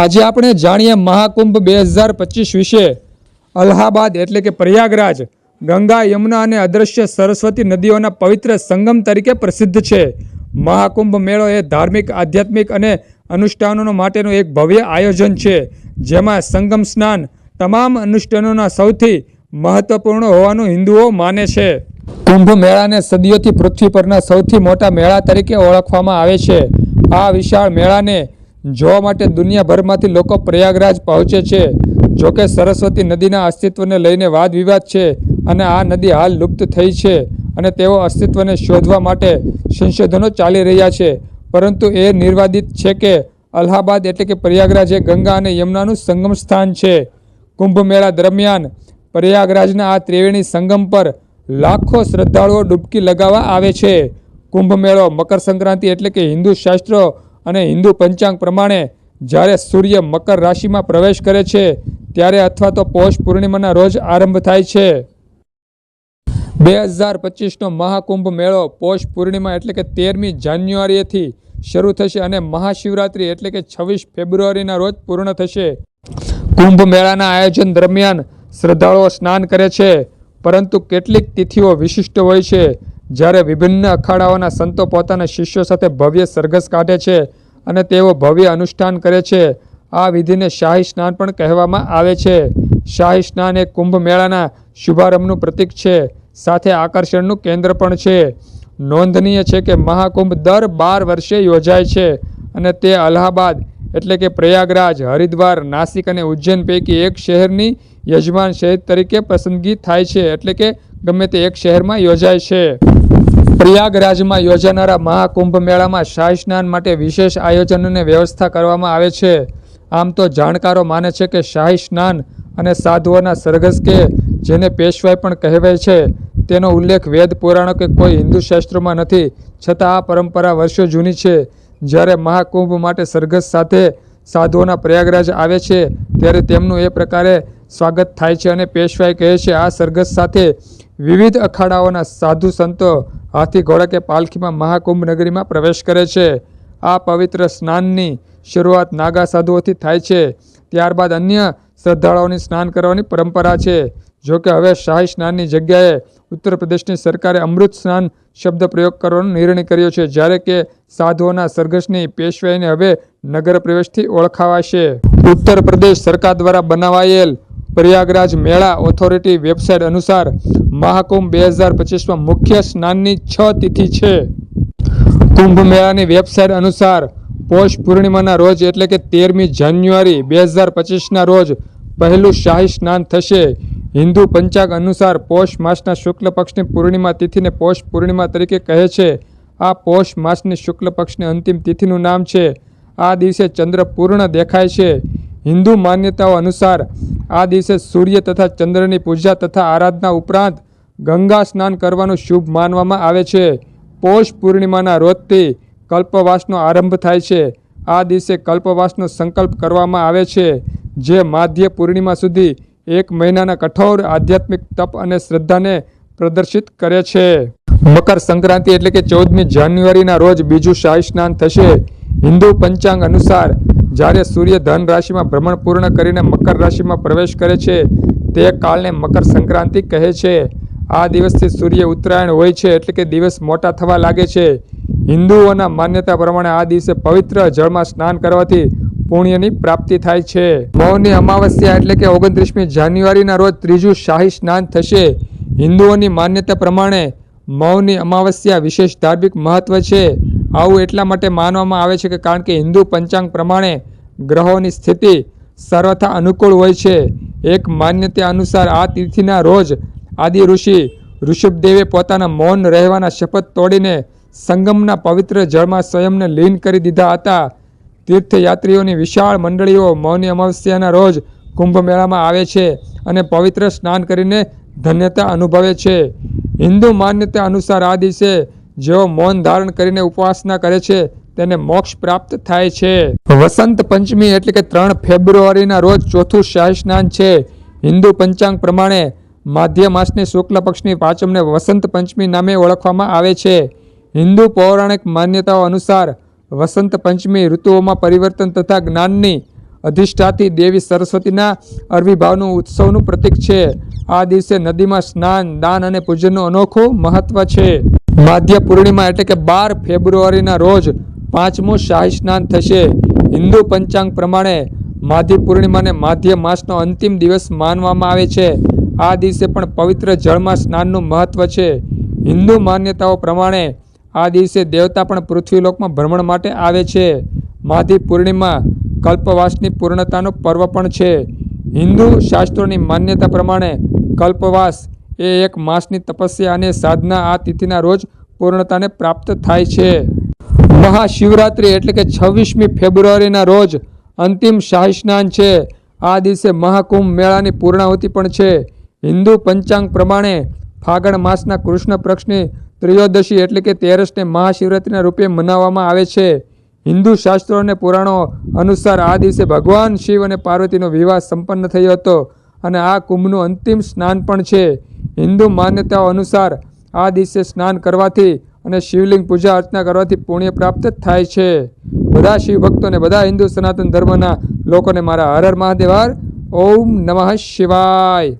આજે આપણે જાણીએ મહાકુંભ બે હજાર પચીસ વિશે. અલ્હાબાદ એટલે કે પ્રયાગરાજ, ગંગા, યમુના અને અદ્રશ્ય સરસ્વતી નદીઓના પવિત્ર સંગમ તરીકે પ્રસિદ્ધ છે. મહાકુંભ મેળો એ ધાર્મિક, આધ્યાત્મિક અને અનુષ્ઠાનો માટેનું એક ભવ્ય આયોજન છે, જેમાં સંગમ સ્નાન તમામ અનુષ્ઠાનોના સૌથી મહત્વપૂર્ણ હોવાનું હિન્દુઓ માને છે. કુંભ મેળાને સદીઓથી પૃથ્વી પરના સૌથી મોટા મેળા તરીકે ઓળખવામાં આવે છે. આ વિશાળ મેળાને જોવા માટે દુનિયાભરમાંથી લોકો પ્રયાગરાજ પહોંચે છે. જોકે સરસ્વતી નદીના અસ્તિત્વને લઈને વાદ વિવાદ છે અને આ નદી હાલ લુપ્ત થઈ છે અને તેઓ અસ્તિત્વને શોધવા માટે સંશોધનો ચાલી રહ્યા છે. પરંતુ એ નિર્વાદિત છે કે અલ્હાબાદ એટલે કે પ્રયાગરાજ એ ગંગા અને યમુનાનું સંગમ સ્થાન છે. કુંભ મેળા દરમિયાન પ્રયાગરાજના આ ત્રિવેણી સંગમ પર લાખો શ્રદ્ધાળુઓ ડૂબકી લગાવવા આવે છે. કુંભ મેળો મકર સંક્રાંતિ એટલે કે હિન્દુ શાસ્ત્રો અને હિન્દુ પંચાંગ પ્રમાણે જ્યારે સૂર્ય મકર રાશિમાં પ્રવેશ કરે છે, ત્યારે અથવા તો પૌષ પૂર્ણિમાના રોજ આરંભ થાય છે. બે હજાર પચીસનો મહાકુંભ મેળો પૌષ પૂર્ણિમા એટલે કે તેરમી જાન્યુઆરીએથી શરૂ થશે અને મહાશિવરાત્રિ એટલે કે છવ્વીસ ફેબ્રુઆરીના રોજ પૂર્ણ થશે. કુંભ મેળાના આયોજન દરમિયાન શ્રદ્ધાળુઓ સ્નાન કરે છે, પરંતુ કેટલીક તિથિઓ વિશિષ્ટ હોય છે. જ્યારે વિભિન્ન અખાડાઓના સંતો પોતાના શિષ્યો સાથે ભવ્ય સરઘસ કાઢે છે અને તેઓ ભવ્ય અનુષ્ઠાન કરે છે, આ વિધિને શાહી સ્નાન પણ કહેવામાં આવે છે. શાહી સ્નાન એ કુંભ મેળાના શુભારંભનું પ્રતીક છે, સાથે આકર્ષણનું કેન્દ્ર પણ છે. નોંધનીય છે કે મહાકુંભ દર બાર વર્ષે યોજાય છે અને તે અલ્હાબાદ એટલે કે પ્રયાગરાજ, હરિદ્વાર, નાસિક અને ઉજ્જૈન પૈકી એક શહેરની યજમાન શહેર તરીકે પસંદગી થાય છે એટલે કે ગમે તે એક શહેરમાં યોજાય છે. પ્રયાગરાજમાં યોજાનારા મહાકુંભ મેળામાં શાહી સ્નાન માટે વિશેષ આયોજન અને વ્યવસ્થા કરવામાં આવે છે. આમ તો જાણકારો માને છે કે શાહી સ્નાન અને સાધુઓના સરઘસ કે જેને પેશવાઈ પણ કહેવાય છે, તેનો ઉલ્લેખ વેદ પુરાણો કે કોઈ હિન્દુ શાસ્ત્રોમાં નથી. છતાં આ પરંપરા વર્ષો જૂની છે. જ્યારે મહાકુંભ માટે સરઘસ સાથે સાધુઓના પ્રયાગરાજ આવે છે, ત્યારે તેમનું એ પ્રકારે સ્વાગત થાય છે અને પેશવાઈ કહે છે, આ સરઘસ સાથે વિવિધ અખાડાઓના સાધુ સંતો હાથી ઘોડા કે પાલખીમાં મહાકુંભ નગરીમાં પ્રવેશ કરે છે. આ પવિત્ર સ્નાનની શરૂઆત નાગા સાધુઓથી થાય છે. ત્યારબાદ અન્ય શ્રદ્ધાળુઓની સ્નાન કરવાની પરંપરા છે. જો કે હવે શાહી સ્નાનની જગ્યાએ ઉત્તર પ્રદેશની સરકારે અમૃત સ્નાન શબ્દ પ્રયોગ કરવાનો નિર્ણય કર્યો છે. જ્યારે કે સાધુઓના સરઘસની પેશવાઈને હવે નગર પ્રવેશથી ઓળખાવાશે. ઉત્તર પ્રદેશ સરકાર દ્વારા બનાવાયેલ પ્રયાગરાજ મેળા ઓથોરિટી વેબસાઇટ અનુસાર મહાકુંભ બે હજાર પચીસમાં મુખ્ય સ્નાનની છ તિથિ છે. કુંભ મેળાની વેબસાઇટ અનુસાર પોષ પૂર્ણિમાના રોજ એટલે કે તેરમી જાન્યુઆરી બે હજાર પચીસના રોજ પહેલું શાહી સ્નાન થશે. હિન્દુ પંચાંગ અનુસાર પોષ માસના શુક્લ પક્ષની પૂર્ણિમા તિથિને પોષ પૂર્ણિમા તરીકે કહે છે. આ પોષ માસની શુક્લ પક્ષની અંતિમ તિથિનું નામ છે. આ દિવસે ચંદ્ર પૂર્ણ દેખાય છે. હિન્દુ માન્યતાઓ અનુસાર આ દિવસે સૂર્ય તથા ચંદ્રની પૂજા તથા આરાધના ઉપરાંત ગંગા સ્નાન કરવાનું શુભ માનવામાં આવે છે. પૌષ પૂર્ણિમાના રોજથી કલ્પવાસનો આરંભ થાય છે. આ દિવસે કલ્પવાસનો સંકલ્પ કરવામાં આવે છે, જે માધ્ય પૂર્ણિમા સુધી એક મહિનાના કઠોર આધ્યાત્મિક તપ અને શ્રદ્ધાને પ્રદર્શિત કરે છે. મકર સંક્રાંતિ એટલે કે ચૌદમી જાન્યુઆરીના રોજ બીજું શાહી સ્નાન થશે. હિન્દુ પંચાંગ અનુસાર જ્યારે સૂર્ય ધન રાશિમાં ભ્રમણ પૂર્ણ કરીને મકર રાશિમાં પ્રવેશ કરે છે, તે કાળને મકર સંક્રાંતિ કહે છે. આ દિવસથી સૂર્ય ઉત્તરાયણ હોય છે એટલે કે દિવસ મોટા થવા લાગે છે. હિન્દુઓના માન્યતા પ્રમાણે આ દિવસે પવિત્ર જળમાં સ્નાન કરવાથી પુણ્યની પ્રાપ્તિ થાય છે. મૌની અમાવસ્યા એટલે કે ઓગણત્રીસમી જાન્યુઆરીના રોજ ત્રીજું શાહી સ્નાન થશે. હિન્દુઓની માન્યતા પ્રમાણે મૌની અમાવસ્યા વિશેષ ધાર્મિક મહત્વ છે. આવું એટલા માટે માનવામાં આવે છે કે કારણ કે હિન્દુ પંચાંગ પ્રમાણે ગ્રહોની સ્થિતિ સર્વથા અનુકૂળ હોય છે. એક માન્યતા અનુસાર આ તિથિના રોજ આદિ ઋષિ ઋષભદેવે પોતાના મૌન રહેવાના શપથ તોડીને સંગમના પવિત્ર જળમાં સ્વયંને લીન કરી દીધા હતા. તીર્થયાત્રીઓની વિશાળ મંડળીઓ મૌની અમાવસ્યાના રોજ કુંભ મેળામાં આવે છે અને પવિત્ર સ્નાન કરીને ધન્યતા અનુભવે છે. હિન્દુ માન્યતા અનુસાર આ દિવસે જેઓ મૌન ધારણ કરીને ઉપવાસના કરે છે, તેને મોક્ષ પ્રાપ્ત થાય છે. વસંત પંચમી એટલે કે ત્રણ ફેબ્રુઆરીના રોજ ચોથું શાહી સ્નાન છે. હિન્દુ પંચાંગ પ્રમાણે માધ્ય માસની શુક્લ પક્ષની પાંચમને વસંત પંચમી નામે ઓળખવામાં આવે છે. હિન્દુ પૌરાણિક માન્યતાઓ અનુસાર વસંત પંચમી ઋતુઓમાં પરિવર્તન તથા જ્ઞાનની અધિષ્ઠાતી દેવી સરસ્વતીના અરવીભાવનું ઉત્સવનું પ્રતીક છે. આ દિવસે નદીમાં સ્નાન, દાન અને પૂજનનું અનોખું મહત્વ છે. માધ્ય પૂર્ણિમા એટલે કે બાર ફેબ્રુઆરીના રોજ પાંચમું શાહી સ્નાન થશે. હિન્દુ પંચાંગ પ્રમાણે માધી પૂર્ણિમાને માધ્ય માસનો અંતિમ દિવસ માનવામાં આવે છે. આ દિવસે પણ પવિત્ર જળમાં સ્નાનનું મહત્વ છે. હિન્દુ માન્યતાઓ પ્રમાણે આ દિવસે દેવતા પણ પૃથ્વીલોકમાં ભ્રમણ માટે આવે છે. માધી પૂર્ણિમા કલ્પવાસની પૂર્ણતાનો પર્વ પણ છે. હિન્દુ શાસ્ત્રોની માન્યતા પ્રમાણે કલ્પવાસ એ એક માસની તપસ્યા અને સાધના આ તિથિના રોજ પૂર્ણતાને પ્રાપ્ત થાય છે. મહાશિવરાત્રિ એટલે કે છવ્વીસમી ફેબ્રુઆરીના રોજ અંતિમ શાહી સ્નાન છે. આ દિવસે મહાકુંભ મેળાની પૂર્ણાહુતિ પણ છે. હિન્દુ પંચાંગ પ્રમાણે ફાગણ માસના કૃષ્ણ પક્ષની ત્રયોદશી એટલે કે તેરસને મહાશિવરાત્રિના રૂપે મનાવવામાં આવે છે. હિન્દુ શાસ્ત્રો અને પુરાણો અનુસાર આ દિવસે ભગવાન શિવ અને પાર્વતીનો વિવાહ સંપન્ન થયો હતો અને આ કુંભનું અંતિમ સ્નાન પણ છે. હિન્દુ માન્યતાઓ અનુસાર આ દિવસે સ્નાન કરવાથી અને શિવલિંગ પૂજા અર્ચના કરવાથી પુણ્ય પ્રાપ્ત થાય છે. બધા શિવ ભક્તોને, બધા હિન્દુ સનાતન ધર્મના લોકોને મારા હર હર મહાદેવાર ઓમ નમઃ શિવાય.